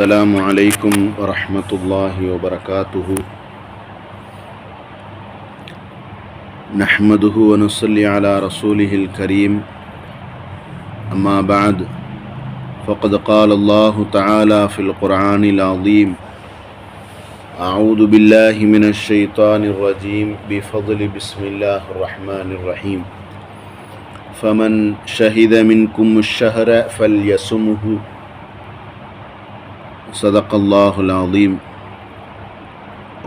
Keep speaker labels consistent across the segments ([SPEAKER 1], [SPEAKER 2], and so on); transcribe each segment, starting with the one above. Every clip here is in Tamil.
[SPEAKER 1] السلام عليكم ورحمة الله وبركاته. نحمده ونصلي على رسوله الكريم. أما بعد فقد قال الله تعالى في القرآن العظيم أعوذ بالله من الشيطان الرجيم بفضل بسم الله الرحمن الرحيم. فمن شهد منكم الشهر فليسمه صدق الله العظيم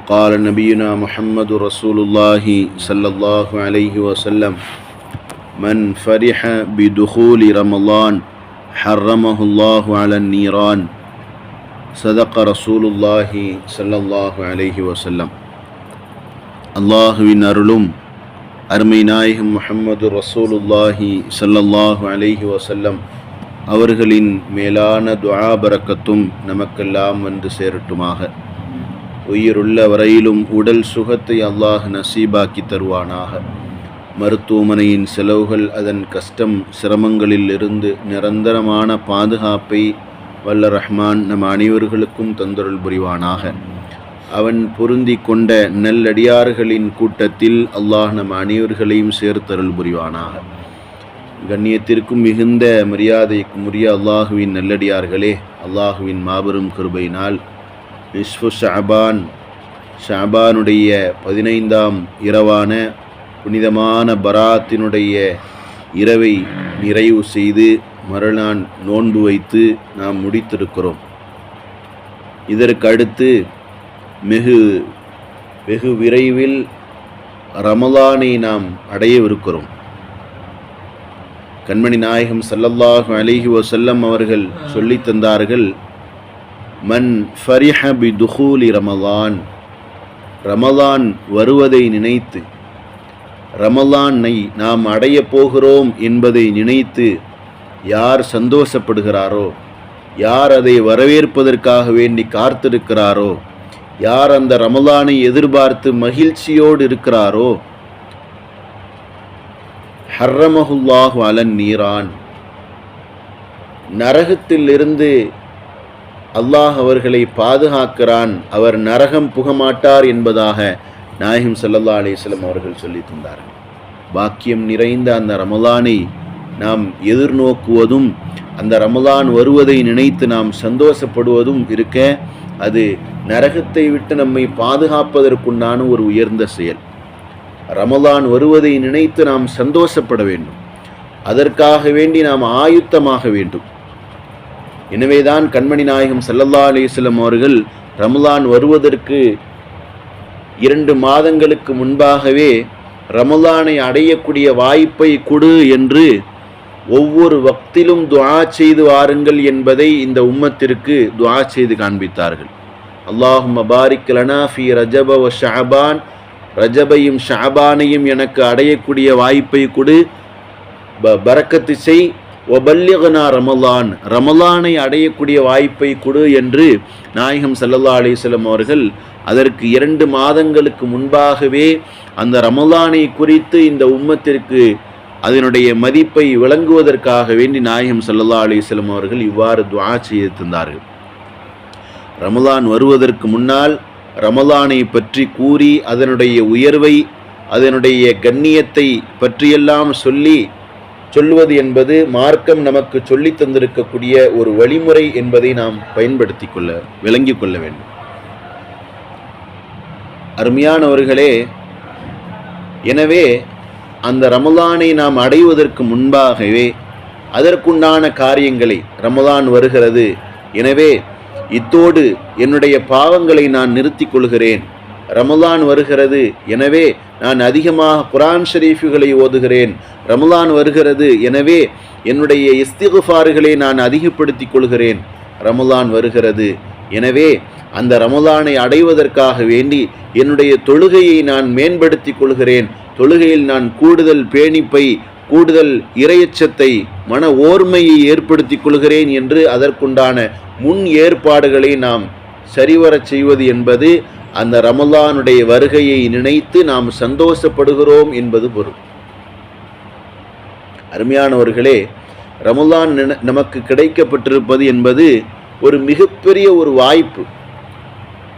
[SPEAKER 1] قال نبينا محمد رسول الله صلى الله عليه وسلم من فرح بدخول رمضان حرمه الله على النيران صدق رسول الله صلى الله عليه وسلم அல்லாஹுவின் அருளும் அருமை நாயகம் முஹம்மது ரசூலுல்லாஹி ஸல்லல்லாஹு அலைஹி வஸல்லம் அவர்களின் மேலான துஆ நமக்கெல்லாம் வந்து சேரட்டுமாக. உயிருள்ள வரையிலும் உடல் சுகத்தை அல்லாஹ் நசீபாக்கி தருவானாக. மருத்துவமனையின் செலவுகள் அதன் கஷ்டம் சிரமங்களில் இருந்து நிரந்தரமான பாதுகாப்பை வல்ல ரஹ்மான் நம் அனைவர்களுக்கும் தந்தருள் புரிவானாக. அவன் பொருந்தி கொண்ட நல்லடியார்களின் கூட்டத்தில் அல்லாஹ் நம் அனைவர்களையும் சேர்த்தருள் புரிவானாக. கண்ணியத்திற்கும் மிகுந்த மரியாதைக்கும் உரிய அல்லாஹுவின் நல்லடியார்களே அல்லாஹுவின் மாபெரும் கிருபையினால் விஸ்வ ஷாபான் ஷாபானுடைய பதினைந்தாம் இரவான புனிதமான பராத்தினுடைய இரவை நிறைவு செய்து மறுநாள் நோன்பு வைத்து நாம் முடித்திருக்கிறோம். இதற்கு அடுத்து மிகு வெகு விரைவில் ரமலானை நாம் அடையவிருக்கிறோம். கண்மணி நாயகம் சல்லல்லாஹு அலிஹி வசல்லம் அவர்கள் சொல்லி தந்தார்கள் மன் ஃபரிஹ பி துஹூலி ரமலான். ரமலான் வருவதை நினைத்து ரமலானை நாம் அடையப் போகிறோம் என்பதை நினைத்து யார் சந்தோஷப்படுகிறாரோ யார் அதை வரவேற்பதற்காக வேண்டி காத்திருக்கிறாரோ யார் அந்த ரமலானை எதிர்பார்த்து மகிழ்ச்சியோடு இருக்கிறாரோ ஹர்ரமஹுல்லாஹு அலன் நீரான். நரகத்திலிருந்து அல்லாஹ் அவர்களை பாதுகாக்கிறான். அவர் நரகம் புகமாட்டார் என்பதாக நாயகம் சல்லல்லா அலிஸ்லம் அவர்கள் சொல்லி தந்தார்கள். பாக்கியம் நிறைந்த அந்த ரமலானை நாம் எதிர்நோக்குவதும் அந்த ரமலான் வருவதை நினைத்து நாம் சந்தோஷப்படுவதும் இருக்க அது நரகத்தை விட்டு நம்மை பாதுகாப்பதற்குண்டான ஒரு உயர்ந்த செயல். ரமலான் வருவதை நினைத்து நாம் சந்தோஷப்பட வேண்டும். அதற்காக வேண்டி நாம் ஆயுத்தமாக வேண்டும். எனவேதான் கண்மணி நாயகம் சல்லல்லா அலிஸ்லம் அவர்கள் ரமலான் வருவதற்கு இரண்டு மாதங்களுக்கு முன்பாகவே ரமலானை அடையக்கூடிய வாய்ப்பை கொடு என்று ஒவ்வொரு வக்திலும் துவா செய்து வாருங்கள் என்பதை இந்த உம்மத்திற்கு துவா செய்து காண்பித்தார்கள். அல்லாஹும் மபாரிக் லனா ஃபி ரஜப ஷாபான் ரஜபையும் ஷாபானையும் எனக்கு அடையக்கூடிய வாய்ப்பை கொடு. ப பரக்கத்து செய். ஒபல்யகனா ரமலான். ரமலானை அடையக்கூடிய வாய்ப்பை கொடு என்று நாயகம் சல்லல்லா அலிஸ்லம் அவர்கள் அதற்கு இரண்டு மாதங்களுக்கு முன்பாகவே அந்த ரமலானை குறித்து இந்த உம்மத்திற்கு அதனுடைய மதிப்பை விளங்குவதற்காக வேண்டி நாயகம் சல்லல்லா அலிஸ்லம் அவர்கள் இவ்வாறு துவா செய்திருந்தார்கள். ரமலான் வருவதற்கு முன்னால் ரமலானை பற்றி கூறி அதனுடைய உயர்வை அதனுடைய கண்ணியத்தை பற்றியெல்லாம் சொல்லி சொல்லுவது என்பது மார்க்கம் நமக்கு சொல்லி தந்திருக்கக்கூடிய ஒரு வழிமுறை என்பதை நாம் பயன்படுத்தி கொள்ள விளங்கி கொள்ள வேண்டும். அருமையானவர்களே எனவே அந்த ரமலானை நாம் அடைவதற்கு முன்பாகவே அதற்குண்டான காரியங்களை ரமலான் வருகிறது. எனவே இத்தோடு என்னுடைய பாவங்களை நான் நிறுத்தி கொள்கிறேன் ரமலான் வருகிறது எனவே நான் அதிகமாக குரான் ஷரீஃபுகளை ஓதுகிறேன். ரமலான் வருகிறது எனவே என்னுடைய இஸ்திகுஃபார்களை நான் அதிகப்படுத்தி கொள்கிறேன் ரமலான் வருகிறது எனவே அந்த ரமலானை அடைவதற்காக வேண்டி என்னுடைய தொழுகையை நான் மேம்படுத்தி கொள்கிறேன் தொழுகையில் நான் கூடுதல் பேணிப்பை கூடுதல் இரையச்சத்தை மன ஓர்மையை ஏற்படுத்தி கொள்கிறேன் என்று அதற்குண்டான முன் ஏற்பாடுகளை நாம் சரிவரச் செய்வது என்பது அந்த ரமலானுடைய வருகையை நினைத்து நாம் சந்தோஷப்படுகிறோம் என்பது பொருள். அருமையானவர்களே ரமலான் நின- நமக்கு கிடைக்கப்பட்டிருப்பது என்பது ஒரு மிகப்பெரிய ஒரு வாய்ப்பு.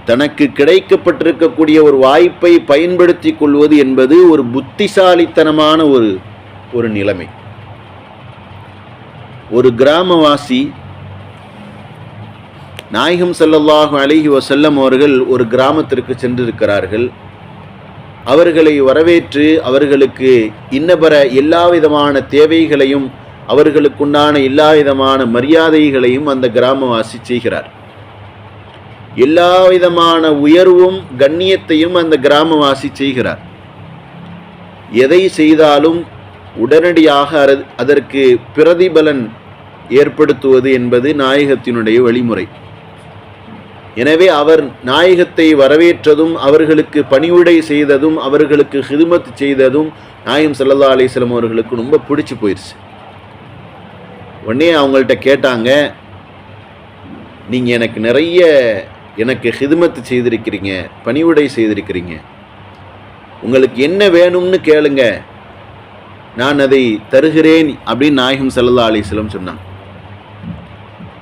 [SPEAKER 1] தனக்கு கிடைக்கப்பட்டிருக்கக்கூடிய ஒரு வாய்ப்பை பயன்படுத்தி கொள்வது என்பது ஒரு புத்திசாலித்தனமான ஒரு ஒரு நிலைமை. ஒரு கிராமவாசி நாயகம் ஸல்லல்லாஹு அழகி வஸல்லம் அவர்கள் ஒரு கிராமத்திற்கு சென்றிருக்கிறார்கள். அவர்களை வரவேற்று அவர்களுக்கு இன்னபர எல்லா விதமான தேவைகளையும் அவர்களுக்குண்டான எல்லா விதமான மரியாதைகளையும் அந்த கிராமவாசி செய்கிறார். எல்லா விதமான உயர்வும் கண்ணியத்தையும் அந்த கிராமவாசி செய்கிறார். எதை செய்தாலும் உடனடியாக அதற்கு பிரதிபலன் ஏற்படுத்துவது என்பது நாயகத்தினுடைய வழிமுறை. எனவே அவர் நாயகத்தை வரவேற்றதும் அவர்களுக்கு பணிவுடை செய்ததும் அவர்களுக்கு ஹிதுமத் செய்ததும் நாயம் சல்லா அலிஸ்லம் அவர்களுக்கு ரொம்ப பிடிச்சு போயிடுச்சு உடனே அவங்கள்ட்ட கேட்டாங்க நீங்கள் எனக்கு நிறைய எனக்கு ஹிதுமத்து செய்திருக்கிறீங்க பணிவுடை செய்திருக்கிறீங்க. உங்களுக்கு என்ன வேணும்னு கேளுங்க. நான் அதை தருகிறேன் அப்படின்னு நாயகம் ஸல்லல்லாஹு அலிஸ்லம் சொன்னான்.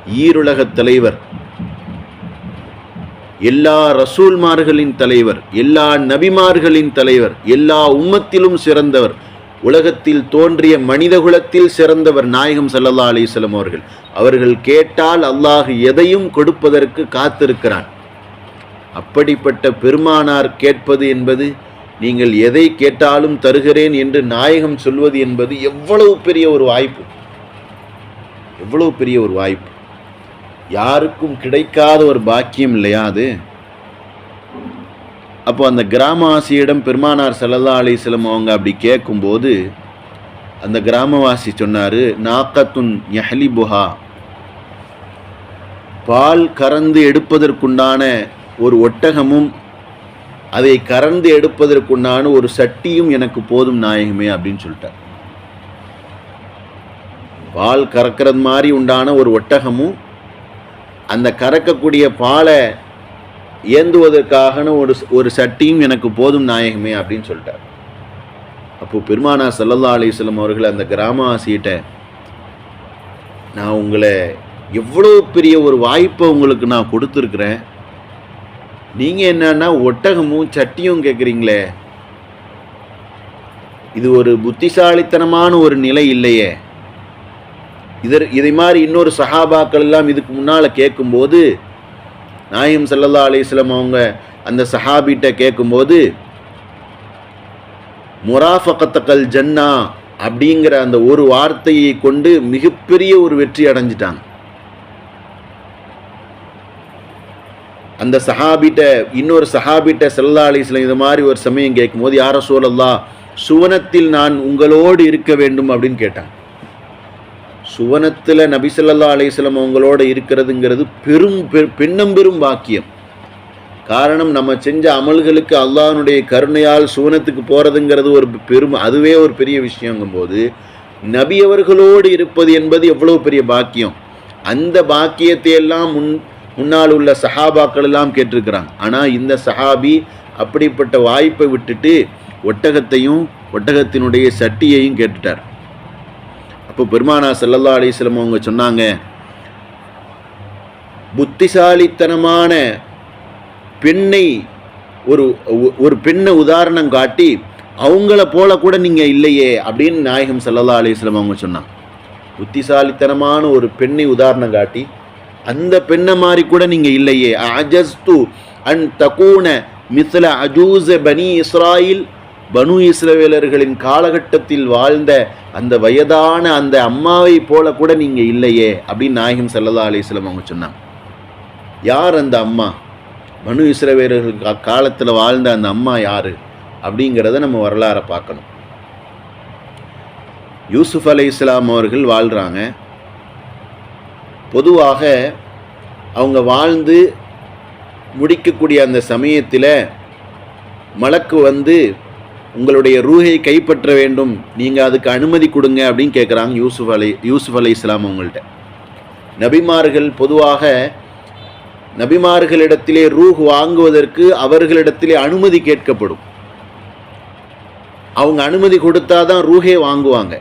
[SPEAKER 1] ஈருலக ஈருலகத் தலைவர் எல்லா ரசூல்மார்களின் தலைவர் எல்லா நபிமார்களின் தலைவர் எல்லா உம்மத்திலும் சிறந்தவர் உலகத்தில் தோன்றிய மனிதகுலத்தில் சிறந்தவர் நாயகம் சல்லல்லா அலிஸ்லம் அவர்கள். அவர்கள் கேட்டால் அல்லாஹ் எதையும் கொடுப்பதற்கு காத்திருக்கிறான். அப்படிப்பட்ட பெருமானார் கேட்பது என்பது நீங்கள் எதை கேட்டாலும் தருகிறேன் என்று நாயகம் சொல்வது என்பது எவ்வளவு பெரிய ஒரு வாய்ப்பு. எவ்வளவு பெரிய ஒரு வாய்ப்பு. யாருக்கும் கிடைக்காத ஒரு பாக்கியம் இல்லையா அது? அப்போ அந்த கிராமவாசியிடம் பெருமானார் ஸல்லல்லாஹு அலைஹி அவங்க அப்படி கேட்கும்போது அந்த கிராமவாசி சொன்னார் நாக்கத்துன் யஹ்லிபுஹா. பால் கறந்து எடுப்பதற்குண்டான ஒரு ஒட்டகமும் அதை கறந்து எடுப்பதற்குண்டான ஒரு சட்டியும் எனக்கு போதும் நாயகமே அப்படின்னு சொல்லிட்டார். பால் கறக்கிறது மாதிரி உண்டான ஒரு ஒட்டகமும் அந்த கறக்கக்கூடிய பாலை ஏந்துவதற்காகன ஒரு ஒரு சட்டியும் எனக்கு போதும் நாயகமே அப்படின்னு சொல்லிட்டார். அப்போ பெருமானா சல்லல்லா அலிஸ்லம் அவர்கள் அந்த கிராமவாசிகிட்ட நான் உங்களை எவ்வளோ பெரிய ஒரு வாய்ப்பை உங்களுக்கு நான் கொடுத்துருக்குறேன் நீங்கள் என்னன்னா ஒட்டகமும் சட்டியும் கேட்குறீங்களே இது ஒரு புத்திசாலித்தனமான ஒரு நிலை இல்லையே. இதர் இதை மாதிரி இன்னொரு சஹாபாக்கள் எல்லாம் இதுக்கு முன்னால் கேட்கும்போது நாயம் ஸல்லல்லாஹு அலைஹி அவங்க அந்த சஹாபிட்ட கேட்கும்போது முராஃபகத்தக்கல் ஜன்னா அப்படிங்கிற அந்த ஒரு வார்த்தையை கொண்டு மிகப்பெரிய ஒரு வெற்றி அடைஞ்சிட்டாங்க. அந்த சஹாபிட்ட இன்னொரு சஹாபிட்ட செல்லா அலிஸ்லாம் இது மாதிரி ஒரு சமயம் கேட்கும்போது யார சொல்லல்லா சுவனத்தில் நான் உங்களோடு இருக்க வேண்டும் அப்படின்னு கேட்டான் சுவனத்தில் நபி ஸல்லல்லாஹு அவங்களோடு இருக்கிறதுங்கிறது பெரும் பெண்ணம்பெரும் பாக்கியம். காரணம் நம்ம செஞ்ச அமல்களுக்கு அல்லாஹனுடைய கருணையால் சுவனத்துக்கு போகிறதுங்கிறது ஒரு பெரும் அதுவே ஒரு பெரிய விஷயங்கும்போது நபியவர்களோடு இருப்பது என்பது எவ்வளோ பெரிய பாக்கியம். அந்த பாக்கியத்தை எல்லாம் முன் முன்னால் உள்ள சஹாபாக்கள் எல்லாம் கேட்டிருக்கிறாங்க. ஆனால் இந்த சஹாபி அப்படிப்பட்ட வாய்ப்பை விட்டுட்டு ஒட்டகத்தையும் ஒட்டகத்தினுடைய சட்டியையும் கேட்டுட்டார். அப்போ பெருமானா செல்லல்லா அலிஸ்லம் அவங்க சொன்னாங்க புத்திசாலித்தனமான பெண்ணை ஒரு ஒரு பெண்ணை உதாரணம் காட்டி அவங்கள போல கூட நீங்கள் இல்லையே அப்படின்னு நாயகம் செல்லல்லா அலிஸ்லம் அவங்க சொன்னாங்க. புத்திசாலித்தனமான ஒரு பெண்ணை உதாரணம் காட்டி அந்த பெண்ணை மாதிரி கூட நீங்கள் இல்லையே. அஜஸ்து அன் தகூன மிஸ்ல அஜூச பனி இஸ்ராயில் பனு இஸ்ரவேலர்களின் காலகட்டத்தில் வாழ்ந்த அந்த வயதான அந்த அம்மாவை போல கூட நீங்கள் இல்லையே அப்படின்னு நாயகம் செல்லதா அலைஹி அவங்க சொன்னாங்க. யார் அந்த அம்மா? பனு இஸ்ரவேலர்கள் காலத்தில் வாழ்ந்த அந்த அம்மா யார்? அப்படிங்கிறத நம்ம வரலாறை பார்க்கணும். யூசுஃப் அலி இஸ்லாம் அவர்கள் வாழ்கிறாங்க பொதுவாக அவங்க வாழ்ந்து முடிக்கக்கூடிய அந்த சமயத்தில் மலக்கு வந்து உங்களுடைய ரூஹை கைப்பற்ற வேண்டும். நீங்கள் அதுக்கு அனுமதி கொடுங்க அப்படின்னு கேட்குறாங்க யூசுஃப் அலை யூசுஃப் அலை இஸ்லாம் அவங்கள்ட்ட. நபிமார்கள் பொதுவாக நபிமார்களிடத்திலே ரூஹ் வாங்குவதற்கு அவர்களிடத்திலே அனுமதி கேட்கப்படும். அவங்க அனுமதி கொடுத்தாதான் ரூஹே வாங்குவாங்க.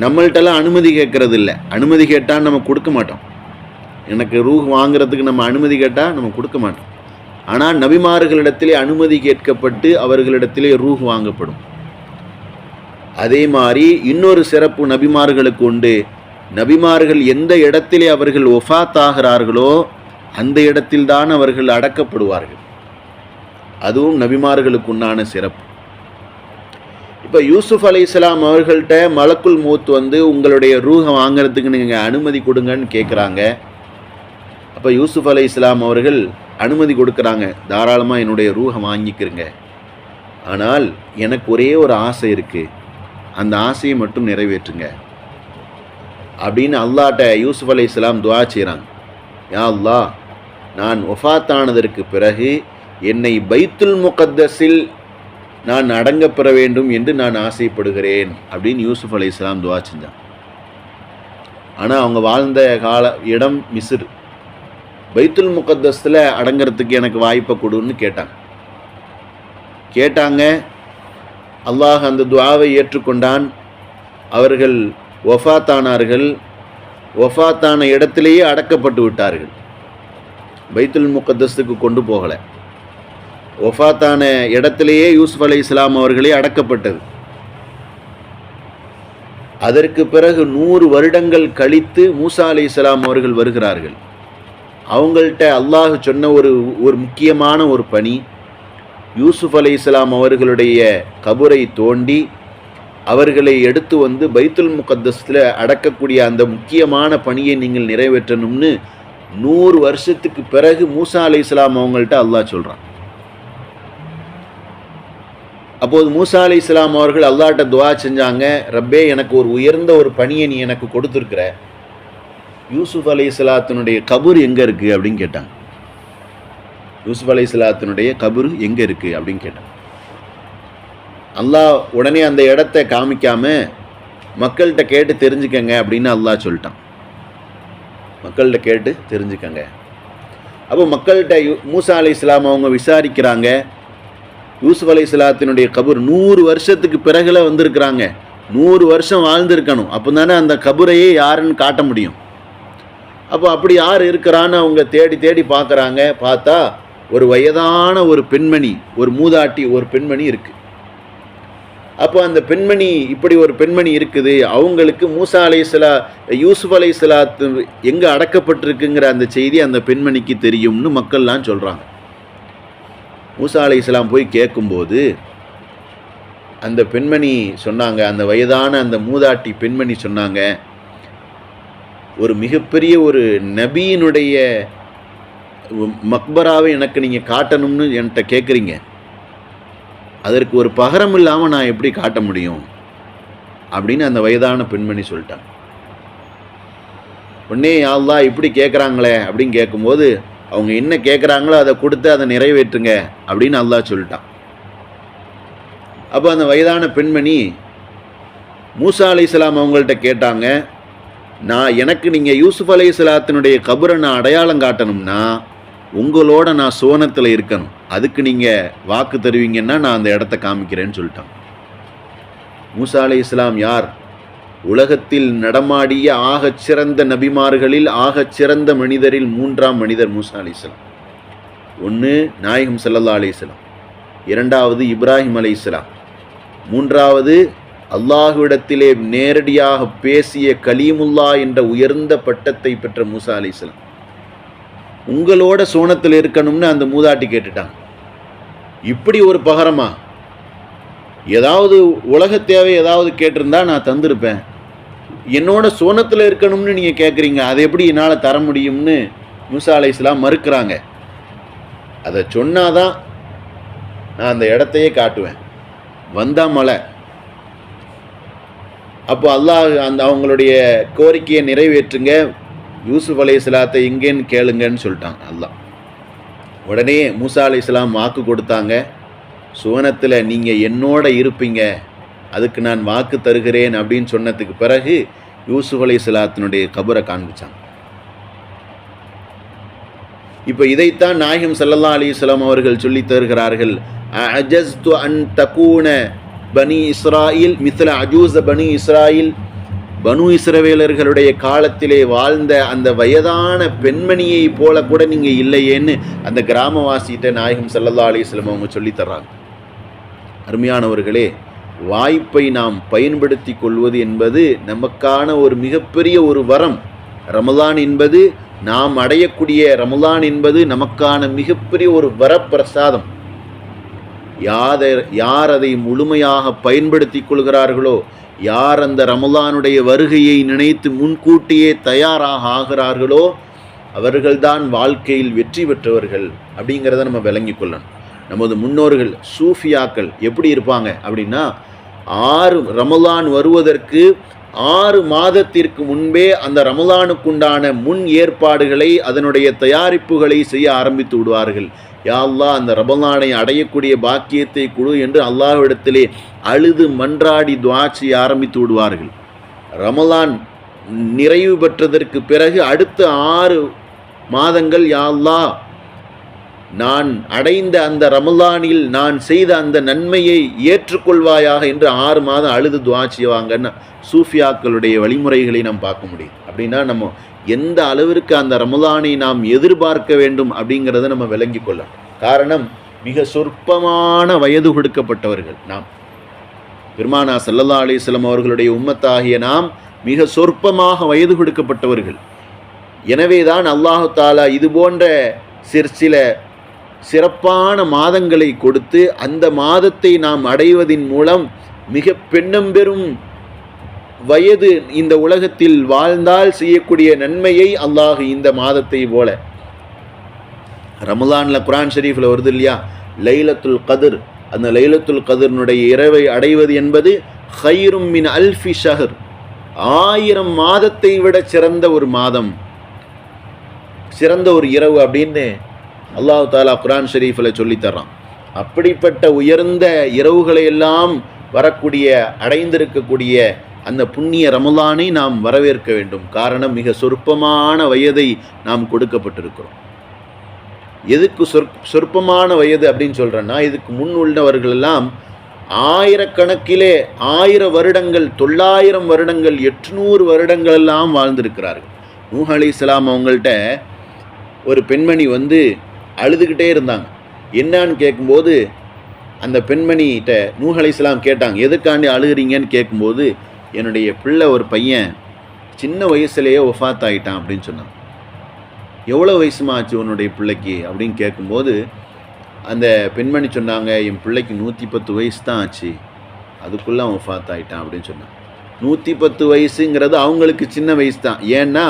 [SPEAKER 1] நம்மள்ட்டெல்லாம் அனுமதி கேட்கறது இல்லை அனுமதி கேட்டால் நம்ம கொடுக்க மாட்டோம். எனக்கு ரூஹ் வாங்குறதுக்கு நம்ம அனுமதி கேட்டால் நம்ம கொடுக்க மாட்டோம். ஆனால் நபிமார்களிடத்திலே அனுமதி கேட்கப்பட்டு அவர்களிடத்திலே ரூஹ் வாங்கப்படும். அதே மாதிரி இன்னொரு சிறப்பு நபிமார்களுக்கு உண்டு. நபிமார்கள் எந்த இடத்திலே அவர்கள் ஒஃபாத் ஆகிறார்களோ அந்த இடத்தில்தான் அவர்கள் அடக்கப்படுவார்கள். அதுவும் நபிமார்களுக்கு உண்டான சிறப்பு. இப்போ யூசுப் அலி இஸ்லாம் அவர்கள்ட்ட மலக்குல் மூத் வந்து உங்களுடைய ரூஹை வாங்கிறதுக்கு நீங்கள் அனுமதி கொடுங்கன்னு கேட்குறாங்க அப்போ யூசுப் அலி இஸ்லாம் அவர்கள் அனுமதி கொடுக்குறாங்க. தாராளமாக என்னுடைய ரூஹை வாங்கிக்கிறங்க. ஆனால் எனக்கு ஒரே ஒரு ஆசை இருக்குது அந்த ஆசையை மட்டும் நிறைவேற்றுங்க. அப்படின்னு அல்லாட்ட யூசுப் அலி இஸ்லாம் துவா செய்கிறாங்க யா அல்லா நான் ஒஃபாத்தானதற்கு பிறகு என்னை பைத்துல் முகத்தஸில் நான் அடங்க பெற வேண்டும் என்று நான் ஆசைப்படுகிறேன் அப்படின்னு யூசுப் அலி இஸ்லாம் துவா செஞ்சான். ஆனால் அவங்க வாழ்ந்த கால இடம் மிசிர் பைத்துல் முகத்தஸில் அடங்கிறதுக்கு எனக்கு வாய்ப்பை கொடுன்னு கேட்டாங்க. கேட்டாங்க அல்லாஹ் அந்த துவாவை ஏற்றுக்கொண்டான். அவர்கள் ஒஃபாத்தானார்கள் ஒஃபாத்தான இடத்திலேயே அடக்கப்பட்டு விட்டார்கள். பைத்துல் முகத்தஸுக்கு கொண்டு போகலை. ஒஃபாத்தான இடத்திலேயே யூசுப் அலி இஸ்லாம் அவர்களே அடக்கப்பட்டது. அதற்கு பிறகு நூறு வருடங்கள் கழித்து மூசா அலை இஸ்லாம் அவர்கள் வருகிறார்கள். அவங்கள்ட்ட அல்லாஹ் சொன்ன ஒரு ஒரு முக்கியமான ஒரு பணி யூசுப் அலி இஸ்லாம் அவர்களுடைய கபுரை தோண்டி அவர்களை எடுத்து வந்து பைத்துல் முகத்தஸில் அடக்கக்கூடிய அந்த முக்கியமான பணியை நீங்கள் நிறைவேற்றணும்னு நூறு வருஷத்துக்கு பிறகு மூசா அலி இஸ்லாம் அவங்கள்ட்ட அல்லாஹ் சொல்கிறான் அப்போது மூசா அலி இஸ்லாம் அவர்கள் அல்லாட்ட துவா செஞ்சாங்க ரப்பே எனக்கு ஒரு உயர்ந்த ஒரு பணியை நீ எனக்கு கொடுத்துருக்குற. யூசுப் அலி இஸ்லாத்தினுடைய கபூர் எங்கே இருக்குது அப்படின்னு கேட்டாங்க. யூசுப் அலி இஸ்லாத்தினுடைய கபூர் எங்கே இருக்குது அப்படின்னு கேட்டாங்க. அல்லாஹ் உடனே அந்த இடத்த காமிக்காம மக்கள்கிட்ட கேட்டு தெரிஞ்சுக்கங்க அப்படின்னு அல்லாஹ் சொல்லிட்டான். மக்கள்கிட்ட கேட்டு தெரிஞ்சுக்கங்க. அப்போ மக்கள்கிட்ட யூ மூசா அலி இஸ்லாம் அவங்க விசாரிக்கிறாங்க. யூசுப் அலை இஸ்லாத்தினுடைய கபூர் நூறு வருஷத்துக்கு பிறகுல வந்திருக்கிறாங்க. நூறு வருஷம் வாழ்ந்திருக்கணும். அப்போ தானே அந்த கபூரையே யாருன்னு காட்ட முடியும். அப்போ அப்படி யார் இருக்கிறான்னு அவங்க தேடி தேடி பார்க்குறாங்க. பார்த்தா ஒரு வயதான ஒரு பெண்மணி ஒரு மூதாட்டி ஒரு பெண்மணி இருக்குது அப்போ அந்த பெண்மணி இப்படி ஒரு பெண்மணி இருக்குது. அவங்களுக்கு மூசா அலை சிலா யூசுப் அலை இஸ்லாத்து எங்கே அடக்கப்பட்டிருக்குங்கிற அந்த செய்தி அந்த பெண்மணிக்கு தெரியும்னு மக்கள்லாம் சொல்கிறாங்க மூசா அலை இஸ்லாம் போய் கேட்கும்போது அந்த பெண்மணி சொன்னாங்க அந்த வயதான அந்த மூதாட்டி பெண்மணி சொன்னாங்க ஒரு மிகப்பெரிய ஒரு நபியினுடைய மக்பராவை எனக்கு நீங்கள் காட்டணும்னு என்கிட்ட கேட்குறீங்க. அதற்கு ஒரு பகரம் இல்லாமல் நான் எப்படி காட்ட முடியும்? அப்படின்னு அந்த வயதான பெண்மணி சொல்லிட்டாங்க. உடனே யாழ்லா இப்படி கேட்குறாங்களே? அப்படின்னு கேட்கும்போது அவங்க என்ன கேட்குறாங்களோ அதை கொடுத்து அதை நிறைவேற்றுங்க அப்படின்னு அல்லா சொல்லிட்டான். அப்போ அந்த வயதான பெண்மணி மூசா அலி இஸ்லாம் அவங்கள்ட்ட கேட்டாங்க நான் எனக்கு நீங்கள் யூசுஃப் அலி இஸ்லாத்தினுடைய கபரை நான் அடையாளம் காட்டணும்னா உங்களோட நான் சோனத்தில் இருக்கணும். அதுக்கு நீங்கள் வாக்கு தருவீங்கன்னா நான் அந்த இடத்த காமிக்கிறேன்னு சொல்லிட்டான். மூசா அலி இஸ்லாம் யார்? உலகத்தில் நடமாடிய ஆகச் சிறந்த நபிமார்களில் ஆகச் சிறந்த மனிதரில் மூன்றாம் மனிதர் மூசா அலிஸ்லாம் ஒன்று நாயகம் சல்லல்லா அலிஸ்லாம் இரண்டாவது இப்ராஹிம் அலி இஸ்லாம் மூன்றாவது அல்லாஹுவிடத்திலே நேரடியாக பேசிய கலீமுல்லா என்ற உயர்ந்த பட்டத்தை பெற்ற மூசா அலி இஸ்லாம் உங்களோட சோனத்தில் இருக்கணும்னு அந்த மூதாட்டி கேட்டுட்டாங்க. இப்படி ஒரு பகரமா? ஏதாவது உலக தேவை ஏதாவது கேட்டிருந்தா நான் தந்திருப்பேன். என்னோட சோனத்தில் இருக்கணும்னு நீங்கள் கேட்குறீங்க அதை எப்படி என்னால் தர முடியும்னு மூசா அலை இஸ்லாம் மறுக்கிறாங்க. அதை சொன்னாதான் நான் அந்த இடத்தையே காட்டுவேன். வந்தா மலை அப்போ அல்லாஹ் அந்த அவங்களுடைய கோரிக்கையை நிறைவேற்றுங்க. யூசுஃப் அலை இஸ்லாத்தை எங்கேன்னு கேளுங்கன்னு சொல்லிட்டாங்க அல்லாஹ். உடனே மூசா அலை இஸ்லாம் வாக்கு கொடுத்தாங்க. சுவனத்தில் நீங்கள் என்னோட இருப்பீங்க. அதுக்கு நான் வாக்கு தருகிறேன் அப்படின்னு சொன்னதுக்கு பிறகு யூசுப் அலி இஸ்லாத்தினுடைய கபரை காண்பிச்சாங்க. இப்போ இதைத்தான் நாயகம் சல்லல்லா அலிஸ்லாம் அவர்கள் சொல்லி தருகிறார்கள். அஜஸ்து அன் தகூன பனி இஸ்ராயில் மித்ல அஜூச பனி இஸ்ராயில். பனு இஸ்ரவேலர்களுடைய காலத்திலே வாழ்ந்த அந்த வயதான பெண்மணியை போல கூட நீங்கள் இல்லையேன்னு அந்த கிராமவாசிகிட்ட நாயகம் சல்லல்லா அலிஸ்லம் அவங்க சொல்லித்தர்றாங்க அருமையானவர்களே வாய்ப்பை நாம் பயன்படுத்தி கொள்வது என்பது நமக்கான ஒரு மிகப்பெரிய ஒரு வரம். ரமலான் என்பது நாம் அடையக்கூடிய ரமலான் என்பது நமக்கான மிகப்பெரிய ஒரு வரப்பிரசாதம். யாத யார் அதை முழுமையாக பயன்படுத்தி கொள்கிறார்களோ யார் அந்த ரமலானுடைய வருகையை நினைத்து முன்கூட்டியே தயாராக ஆகிறார்களோ அவர்கள்தான் வாழ்க்கையில் வெற்றி பெற்றவர்கள் அப்படிங்கிறத நம்ம விளங்கிக் கொள்ளணும். நமது முன்னோர்கள் சூஃபியாக்கள் எப்படி இருப்பாங்க அப்படின்னா ஆறு ரமலான் வருவதற்கு ஆறு மாதத்திற்கு முன்பே அந்த ரமலானுக்குண்டான முன் ஏற்பாடுகளை அதனுடைய தயாரிப்புகளை செய்ய ஆரம்பித்து விடுவார்கள். யாழ்லா அந்த ரமலானை அடையக்கூடிய பாக்கியத்தை கொடு என்று அல்லாஹ்விடத்திலே அழுது மன்றாடி துஆ செய்ய ஆரம்பித்து விடுவார்கள். ரமலான் நிறைவு பெற்றதற்கு பிறகு அடுத்த ஆறு மாதங்கள் யாழ்லா நான் அடைந்த அந்த ரமலானில் நான் செய்த அந்த நன்மையை ஏற்றுக்கொள்வாயாக என்று ஆறு மாதம் அழுது துவா செய்வாங்கன்னு சூஃபியாக்களுடைய வழிமுறைகளை நாம் பார்க்க முடியும். அப்படின்னா நம்ம எந்த அளவிற்கு அந்த ரமலானை நாம் எதிர்பார்க்க வேண்டும் அப்படிங்கிறத நம்ம விளங்கி கொள்ளலாம் காரணம் மிக சொற்பமான வயது கொடுக்கப்பட்டவர்கள் நாம். பெருமானா சல்லல்லா அலிஸ்லாம் அவர்களுடைய உம்மத்தாகிய நாம் மிக சொற்பமாக வயது கொடுக்கப்பட்டவர்கள். எனவேதான் அல்லாஹு தாலா இது போன்ற சிற் சில சிறப்பான மாதங்களை கொடுத்து அந்த மாதத்தை நாம் அடைவதின் மூலம் மிக பெண்ணம்பெரும் வயது இந்த உலகத்தில் வாழ்ந்தால் செய்யக்கூடிய நன்மையை அல்லாஹ் இந்த மாதத்தை போல. ரமலான்ல குரான் ஷெரீஃபில் வருது இல்லையா? லைலத்துல் கதிர். அந்த லைலத்துல் கதிர்னுடைய இரவை அடைவது என்பது ஹைரும் மின் அல்ஃபி ஷஹர். ஆயிரம் மாதத்தை விட சிறந்த ஒரு மாதம். சிறந்த ஒரு இரவு அப்படின்னு அல்லாஹு தாலா குரான் ஷெரீஃபில் சொல்லித்தர்றான் அப்படிப்பட்ட உயர்ந்த இரவுகளையெல்லாம் வரக்கூடிய அடைந்திருக்கக்கூடிய அந்த புண்ணிய ரமலானை நாம் வரவேற்க வேண்டும். காரணம் மிக சொற்பமான வயதை நாம் கொடுக்கப்பட்டிருக்கிறோம். எதுக்கு சொற் சொற்பமான வயது அப்படின்னு சொல்கிறேன்னா இதுக்கு முன் உள்ளவர்கள் எல்லாம் ஆயிரக்கணக்கிலே ஆயிரம் வருடங்கள் தொள்ளாயிரம் வருடங்கள் எட்நூறு வருடங்கள் எல்லாம் வாழ்ந்திருக்கிறார்கள். நூஹ் அலி இஸ்லாம் அவங்கள்ட்ட ஒரு பெண்மணி வந்து அழுதுகிட்டே இருந்தாங்க. என்னான்னு கேட்கும்போது அந்த பெண்மணிகிட்ட நூஹ் இஸ்லாம் கேட்டாங்க எதுக்காண்டி அழுகிறீங்கன்னு கேட்கும்போது என்னுடைய பிள்ளை ஒரு பையன் சின்ன வயசுலேயே ஒஃபாத் ஆகிட்டான் அப்படின்னு சொன்னான். எவ்வளோ வயசுமா ஆச்சு உன்னுடைய பிள்ளைக்கு? அப்படின்னு கேட்கும்போது அந்த பெண்மணி சொன்னாங்க என் பிள்ளைக்கு நூற்றி பத்து வயசு தான் ஆச்சு. அதுக்குள்ளே அவன் ஒஃபாத் ஆகிட்டான் அப்படின்னு சொன்னான். நூற்றி பத்து வயசுங்கிறது அவங்களுக்கு சின்ன வயசு தான் ஏன்னா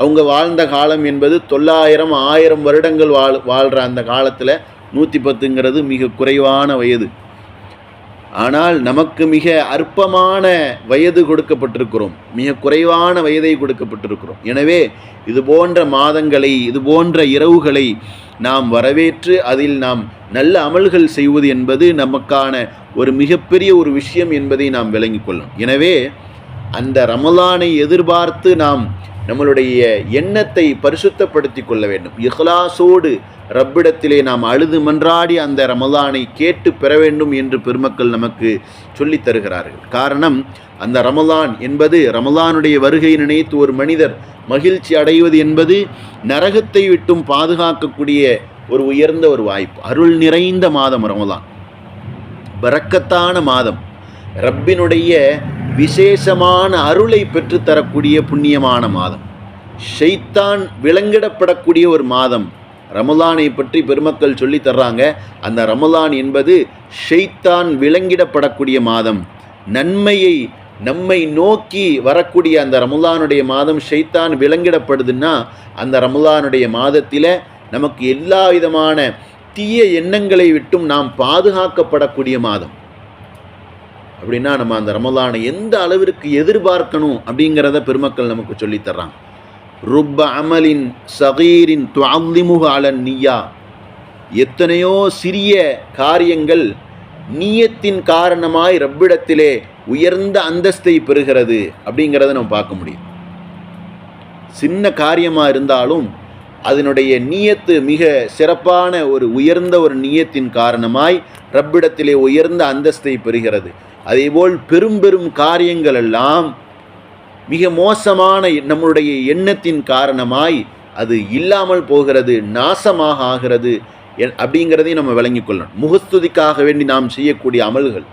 [SPEAKER 1] அவங்க வாழ்ந்த காலம் என்பது தொள்ளாயிரம் ஆயிரம் வருடங்கள் வாழ் வாழ்கிற அந்த காலத்தில் நூற்றி பத்துங்கிறது மிக குறைவான வயது. ஆனால் நமக்கு மிக அற்பமான வயது கொடுக்கப்பட்டிருக்கிறோம். மிக குறைவான வயதை கொடுக்கப்பட்டிருக்கிறோம். எனவே இது போன்ற மாதங்களை இது போன்ற இரவுகளை நாம் வரவேற்று அதில் நாம் நல்ல அமல்கள் செய்வது என்பது நமக்கான ஒரு மிகப்பெரிய ஒரு விஷயம் என்பதை நாம் விளங்கிக் கொள்ளணும். எனவே அந்த ரமலானை எதிர்பார்த்து நாம் நம்மளுடைய எண்ணத்தை பரிசுத்தப்படுத்தி கொள்ள வேண்டும். இஹ்லாசோடு ரப்பிடத்திலே நாம் அழுது மன்றாடி அந்த ரமலானை கேட்டு பெற வேண்டும் என்று பெருமக்கள் நமக்கு சொல்லித் தருகிறார்கள். காரணம் அந்த ரமலான் என்பது ரமலானுடைய வருகையை நினைத்து ஒரு மனிதர் மகிழ்ச்சி அடைவது என்பது நரகத்தை விட்டும் பாதுகாக்கக்கூடிய ஒரு உயர்ந்த ஒரு வாய்ப்பு. அருள் நிறைந்த மாதம் ரமலான். பறக்கத்தான மாதம். ரப்பினுடைய விசேஷமான அருளை பெற்றுத்தரக்கூடிய புண்ணியமான மாதம். ஷைத்தான் விலங்கிடப்படக்கூடிய ஒரு மாதம். ரமலானை பற்றி பெருமக்கள் சொல்லி தர்றாங்க. அந்த ரமலான் என்பது ஷைத்தான் விலங்கிடப்படக்கூடிய மாதம். நன்மையை நம்மை நோக்கி வரக்கூடிய அந்த ரமலானுடைய மாதம் ஷைத்தான் விலங்கிடப்படுதுன்னா அந்த ரமலானுடைய மாதத்தில் நமக்கு எல்லா விதமான தீய எண்ணங்களை விட்டும் நாம் பாதுகாக்கப்படக்கூடிய மாதம். அப்படின்னா நம்ம அந்த ரமலானை எந்த அளவிற்கு எதிர்பார்க்கணும் அப்படிங்கிறத பெருமக்கள் நமக்கு சொல்லித் தர்றாங்க. ருப்ப அமலின் சகீரின் துவல்லிமுக அலன் நீயா எத்தனையோ சிறிய காரியங்கள் நீயத்தின் காரணமாய் ரப்பிடத்திலே உயர்ந்த அந்தஸ்தை பெறுகிறது அப்படிங்கிறத நம்ம பார்க்க முடியும். சின்ன காரியமாக இருந்தாலும் அதனுடைய நீயத்து மிக சிறப்பான ஒரு உயர்ந்த ஒரு நீயத்தின் காரணமாய் ரப்பிடத்திலே உயர்ந்த அந்தஸ்தை பெறுகிறது. அதேபோல் பெரும் பெரும் காரியங்கள் எல்லாம் மிக மோசமான நம்முடைய எண்ணத்தின் காரணமாய் அது இல்லாமல் போகிறது நாசமாக ஆகிறது அப்படிங்கிறதையும் நம்ம விளங்கிக் கொள்ளணும். முகஸ்துதிக்காக வேண்டி நாம் செய்யக்கூடிய அமல்கள்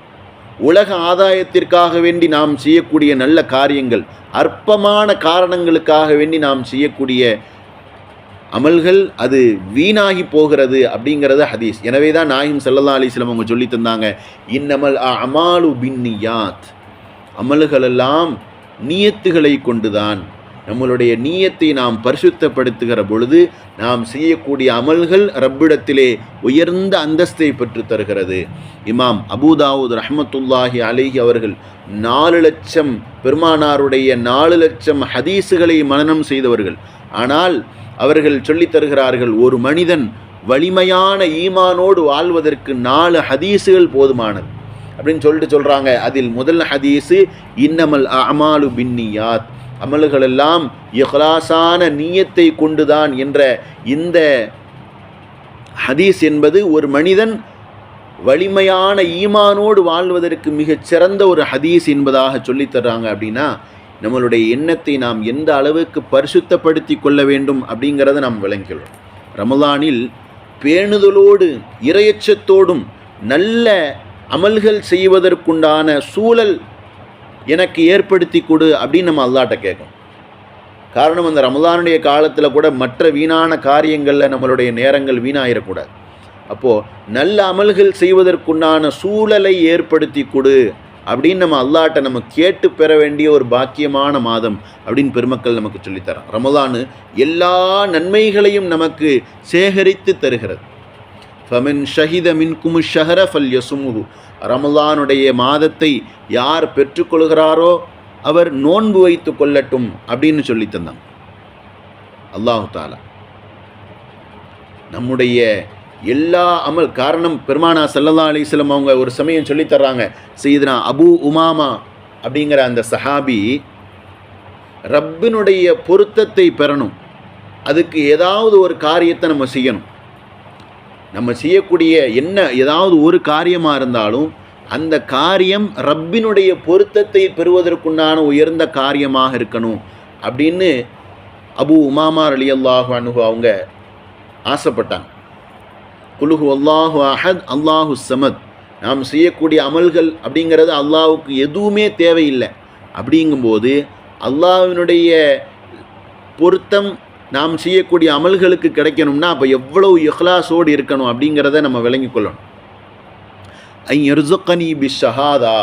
[SPEAKER 1] உலக ஆதாயத்திற்காக வேண்டி நாம் செய்யக்கூடிய நல்ல காரியங்கள் அற்பமான காரணங்களுக்காக வேண்டி நாம் செய்யக்கூடிய அமல்கள் அது வீணாகி போகிறது அப்படிங்கிறது ஹதீஸ். எனவே தான் நாயும் செல்லல்லா அலிஸ்லம் அவங்க சொல்லி தந்தாங்க. இன்னமல் அமாலு பின்னியாத். அமல்களெல்லாம் நீயத்துகளை கொண்டுதான். நம்மளுடைய நீயத்தை நாம் பரிசுத்தப்படுத்துகிற பொழுது நாம் செய்யக்கூடிய அமல்கள் ரப்பிடத்திலே உயர்ந்த அந்தஸ்தை பெற்று தருகிறது. இமாம் அபுதாவுத் ரஹமத்துல்லாஹி அலிஹி அவர்கள் நாலு லட்சம் பெருமானாருடைய நாலு லட்சம் ஹதீஸுகளை மனனம் செய்தவர்கள். ஆனால் அவர்கள் சொல்லித் தருகிறார்கள் ஒரு மனிதன் வலிமையான ஈமானோடு வாழ்வதற்கு நாலு ஹதீஸுகள் போதுமானது. அப்படின்னு சொல்லிட்டு சொல்கிறாங்க அதில் முதல் ஹதீஸு இன்னமல் அமாலு பின்னியாத். அமல்களெல்லாம் இஹ்லாசான நீயத்தை கொண்டுதான் என்ற இந்த ஹதீஸ் என்பது ஒரு மனிதன் வலிமையான ஈமானோடு வாழ்வதற்கு மிகச் சிறந்த ஒரு ஹதீஸ் என்பதாக சொல்லித் தர்றாங்க அப்படின்னா நம்மளுடைய எண்ணத்தை நாம் எந்த அளவுக்கு பரிசுத்தப்படுத்தி கொள்ள வேண்டும் அப்படிங்கிறத நாம் விளங்கிக்கிறோம் ரமலானில் பேணுதலோடு இரையச்சத்தோடும் நல்ல அமல்கள் செய்வதற்குண்டான சூழல் எனக்கு ஏற்படுத்தி கொடு அப்படின்னு நம்ம அல்லாட்ட கேட்கும். காரணம் அந்த ரமலானுடைய காலத்தில் கூட மற்ற வீணான காரியங்களில் நம்மளுடைய நேரங்கள் வீணாயிடக்கூடாது அப்போது நல்ல அமல்கள் செய்வதற்குண்டான சூழலை ஏற்படுத்தி கொடு அப்படின்னு நம்ம அல்லாட்ட நம்ம கேட்டு பெற வேண்டிய ஒரு பாக்கியமான மாதம் அப்படின்னு பெருமக்கள் நமக்கு சொல்லித்தரான் ரமலானு எல்லா நன்மைகளையும் நமக்கு சேகரித்து தருகிறது. ஃபமின் ஷஹித மின் குமு ஷஹர ஃபல் யசுமுகு ரமலானுடைய மாதத்தை யார் பெற்றுக்கொள்கிறாரோ அவர் நோன்பு வைத்து கொள்ளட்டும் அப்படின்னு சொல்லி தந்தாங்க. அல்லாஹு தாலா. நம்முடைய எல்லா அமல் காரணம் பெருமானா சல்லல்லா அலிஸ்லம் அவங்க ஒரு சமயம் சொல்லித்தர்றாங்க செய்தனா அபு உமாமா அப்படிங்கிற அந்த சஹாபி ரப்பினுடைய பொருத்தத்தை பெறணும். அதுக்கு ஏதாவது ஒரு காரியத்தை நம்ம செய்யணும். நம்ம செய்யக்கூடிய என்ன ஏதாவது ஒரு காரியமாக இருந்தாலும் அந்த காரியம் ரப்பினுடைய பொருத்தத்தை பெறுவதற்குண்டான உயர்ந்த காரியமாக இருக்கணும் அப்படின்னு அபு உமாமா அலி அல்லாஹ் அனுகு அவங்க ஆசைப்பட்டாங்க. குலுஹு அல்லாஹு அஹத் அல்லாஹு சமத். நாம் செய்யக்கூடிய அமல்கள் அப்படிங்கிறது அல்லாஹுக்கு எதுவுமே தேவையில்லை. அப்படிங்கும்போது அல்லாஹ்வினுடைய பொருத்தம் நாம் செய்யக்கூடிய அமல்களுக்கு கிடைக்கணும்னா அப்போ எவ்வளவு இஹ்லாஸோடு இருக்கணும் அப்படிங்கிறத நம்ம விளங்கி கொள்ளணும். ஐ எர்சுக்கனி பி ஷஹாதா.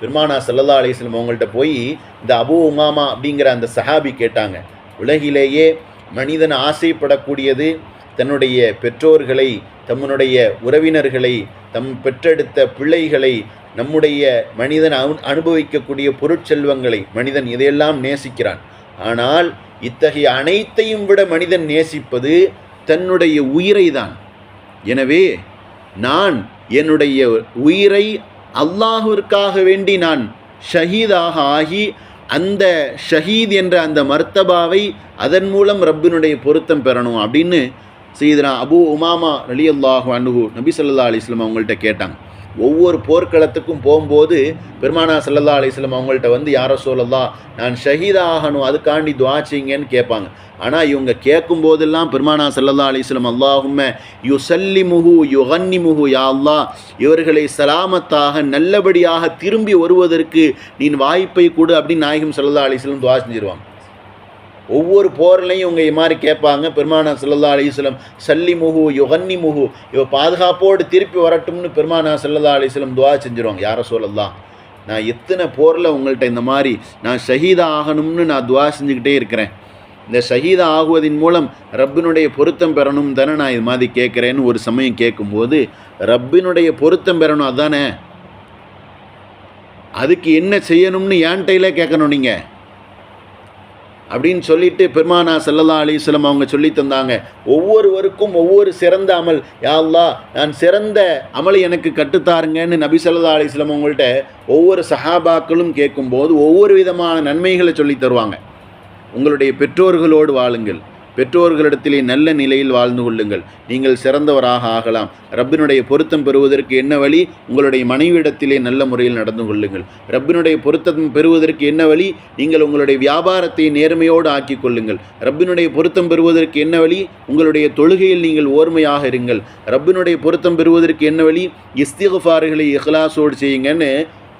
[SPEAKER 1] பெருமானா சல்லல்லா அலிஸ்லம் அவங்கள்ட்ட போய் இந்த அபு உமாமா அப்படிங்கிற அந்த சஹாபி கேட்டாங்க. உலகிலேயே மனிதன் ஆசைப்படக்கூடியது தன்னுடைய பெற்றோர்களை தம்முடைய உறவினர்களை தம் பெற்றெடுத்த பிள்ளைகளை நம்முடைய மனிதன் அனு- அனுபவிக்கக்கூடிய பொருட்செல்வங்களை மனிதன் இதையெல்லாம் நேசிக்கிறான். ஆனால் இத்தகைய அனைத்தையும் விட மனிதன் நேசிப்பது தன்னுடைய உயிரை தான் எனவே நான் என்னுடைய உயிரை அல்லாஹுவிற்காக வேண்டி நான் ஷஹீதாக ஆகி அந்த ஷஹீத் என்ற அந்த மர்த்தபாவை அதன் மூலம் ரப்பினுடைய பொருத்தம் பெறணும் அப்படின்னு சீதனா அபு உமாமா அலி அல்லாஹு அனுகு நபி ஸல்லல்லாஹு அலிஸ்லாம் அவங்கள்ட்ட கேட்டாங்க. ஒவ்வொரு போர்க்களத்துக்கும் போகும்போது பெருமானா சல்லல்லா அலிஸ்லாம் அவங்கள்ட்ட வந்து யாரோ சொல்லலா நான் ஷஹீதா ஆகணும் அதுக்காண்டி துவாச்சிங்கன்னு கேட்பாங்க. ஆனால் இவங்க கேட்கும் போதெல்லாம் பெருமானா சல்லல்லா அலிஸ்லம் அல்லாஹும் யு சல்லி முஹு யு கன்னி முஹு யா இவர்களை சலாமத்தாக நல்லபடியாக திரும்பி வருவதற்கு நீ வாய்ப்பை கொடு அப்படின்னு நாயகம் சல்லல்லா அலிஸ்லம் துவா செஞ்சிருவாங்க. ஒவ்வொரு போர்லையும் இவங்க இது மாதிரி கேட்பாங்க. பெருமானா சல்லல்லா அலிஸ்லம் சல்லி முகு யுகன்னி முகு இவ பாதுகாப்போடு திருப்பி வரட்டும்னு பெருமானா சல்லல்லா அலிஸ்லம் துவா செஞ்சுருவாங்க. யாரை சொல்லலாம் நான் எத்தனை போரில் உங்கள்கிட்ட இந்த மாதிரி நான் ஷஹீதா ஆகணும்னு நான் துவா செஞ்சுக்கிட்டே இருக்கிறேன். இந்த ஷஹீதா ஆகுவதன் மூலம் ரப்பினுடைய பொருத்தம் பெறணும் தானே நான் இது மாதிரி கேட்குறேன்னு ஒரு சமயம் கேட்கும்போது ரப்பினுடைய பொருத்தம் பெறணும் அதானே? அதுக்கு என்ன செய்யணும்னு ஏன்டையில கேட்கணும் நீங்கள் அப்படின்னு சொல்லிட்டு பெருமானா சல்லல்லா அலிஸ்லம் அவங்க சொல்லி தந்தாங்க. ஒவ்வொருவருக்கும் ஒவ்வொரு சிறந்த அமல். யாழ்லா நான் சிறந்த அமலை எனக்கு கட்டுத்தாருங்கன்னு நபி சல்லா அலிஸ்லம் அவங்கள்ட்ட ஒவ்வொரு சஹாபாக்களும் கேட்கும்போது ஒவ்வொரு விதமான நன்மைகளை சொல்லி தருவாங்க. உங்களுடைய பெற்றோர்களோடு வாழுங்கள். பெற்றோர்களிடத்திலே நல்ல நிலையில் வாழ்ந்து கொள்ளுங்கள். நீங்கள் சிறந்தவராக ஆகலாம். ரப்பினுடைய பொருத்தம் பெறுவதற்கு என்ன வழி? உங்களுடைய மனைவியிடத்திலே நல்ல முறையில் நடந்து கொள்ளுங்கள். ரப்பினுடைய பொருத்தம் பெறுவதற்கு என்ன வழி? நீங்கள் உங்களுடைய வியாபாரத்தை நேர்மையோடு ஆக்கிக் கொள்ளுங்கள். ரப்பினுடைய பொருத்தம் பெறுவதற்கு என்ன வழி? உங்களுடைய தொழுகையில் நீங்கள் ஓர்மையாக இருங்கள். ரப்பினுடைய பொருத்தம் பெறுவதற்கு என்ன வழி? இஸ்திகுஃபாறுகளை இஹ்லாசோடு செய்யுங்கன்னு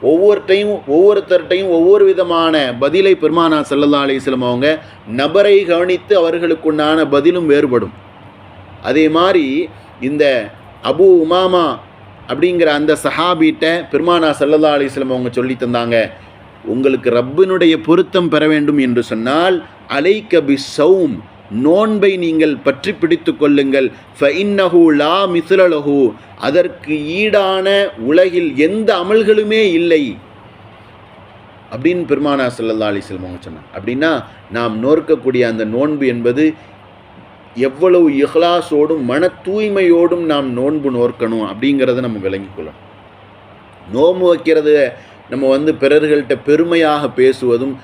[SPEAKER 1] ஒவ்வொருட்டையும் ஒவ்வொருத்தர்கிட்டையும் ஒவ்வொரு விதமான பதிலை பெருமானா சல்லல்லா அலிஸ்லம் அவங்க நபரை கவனித்து அவர்களுக்குண்டான பதிலும் வேறுபடும். அதே மாதிரி இந்த அபு உமாமா அப்படிங்கிற அந்த சஹாபீட்ட பெருமானா சல்லல்லா அலிஸ்லம் அவங்க சொல்லி தந்தாங்க உங்களுக்கு ரப்பினுடைய பொருத்தம் பெற வேண்டும் என்று சொன்னால் அலைக்க பி சௌம் நோன்பை நீங்கள் பற்றி பிடித்து கொள்ளுங்கள். ஃபஇன்னஹு லா மிசுலலஹு அதற்கு ஈடான உலகில் எந்த அமல்களுமே இல்லை. அப்படின்னு பெருமானா சல்லல்லா அலிஸ்லம் அவங்க சொன்னாங்க. அப்படின்னா நாம் நோர்க்கக்கூடிய அந்த நோன்பு என்பது எவ்வளவு இஹ்லாஸோடும் மன தூய்மையோடும் நாம் நோன்பு நோர்க்கணும் அப்படிங்கிறத நம்ம விளங்கிக் கொள்ளணும் நோம்பு வைக்கிறது நம்ம வந்து பிறர்கள்ட்ட பெருமையாக பேசுவதும்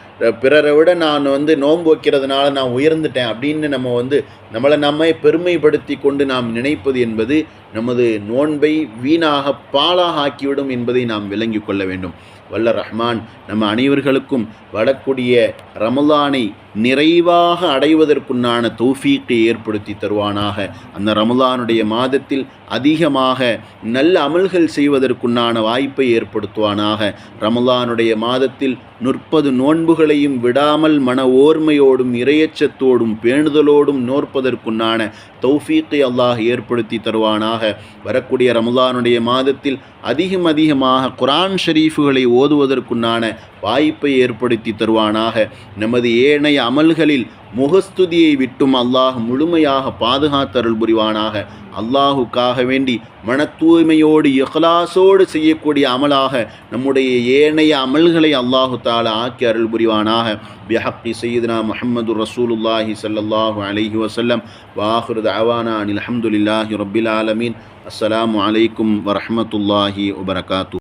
[SPEAKER 1] பிறரை விட நான் வந்து நோன்பு வைக்கிறதுனால நான் உயர்ந்துட்டேன் அப்படின்னு நம்ம வந்து நம்மளை நம்மை பெருமைப்படுத்தி கொண்டு நாம் நினைப்பது என்பது நமது நோன்பை வீணாக பாலாக ஆக்கிவிடும் என்பதை நாம் விளங்கிக் கொள்ள வேண்டும். வல்ல ரஹ்மான் நம்ம அனைவர்களுக்கும் வரக்கூடிய ரமலானை நிறைவாக அடைவதற்குண்டான தௌஃபீக்கை ஏற்படுத்தி தருவானாக. அந்த ரமலானுடைய மாதத்தில் அதிகமாக நல்ல அமல்கள் செய்வதற்குண்டான வாய்ப்பை ஏற்படுத்துவானாக. ரமலானுடைய மாதத்தில் நுற்பது நோன்புகளையும் விடாமல் மன ஓர்மையோடும் இரையச்சத்தோடும் பேணுதலோடும் நோற்பதற்குண்டான தௌஃபீக்கை அல்லாஹ் ஏற்படுத்தி தருவானாக. வரக்கூடிய ரமலானுடைய மாதத்தில் அதிகம் அதிகமாக குரான் ஷரீஃபுகளை ஓதுவதற்குண்டான வாய்ப்பை ஏற்படுத்தி தருவானாக. நமது ஏனைய அமல்களில் முகஸ்துதியை விட்டும் அல்லாஹ் முழுமையாக பாதுகாத்தருள் புரிவானாக. அல்லாஹுக்காக வேண்டி மன தூய்மையோடு இஹ்லாசோடு செய்யக்கூடிய அமலாக நம்முடைய ஏனைய அமல்களை அல்லாஹு தால ஆக்கி அருள் புரிவானாக. பிஹப்பி சையதுனா முஹம்மது ரசூலுல்லாஹி ஸல்லல்லாஹு அலஹி வசல்லம் வாஹுருத் அவானா அனில் அஹமதுல்லாஹி ரபில் ஆலமீன். அஸ்லாம் வலைக்கும் வரமத்துல்லாஹி வபரகாத்து.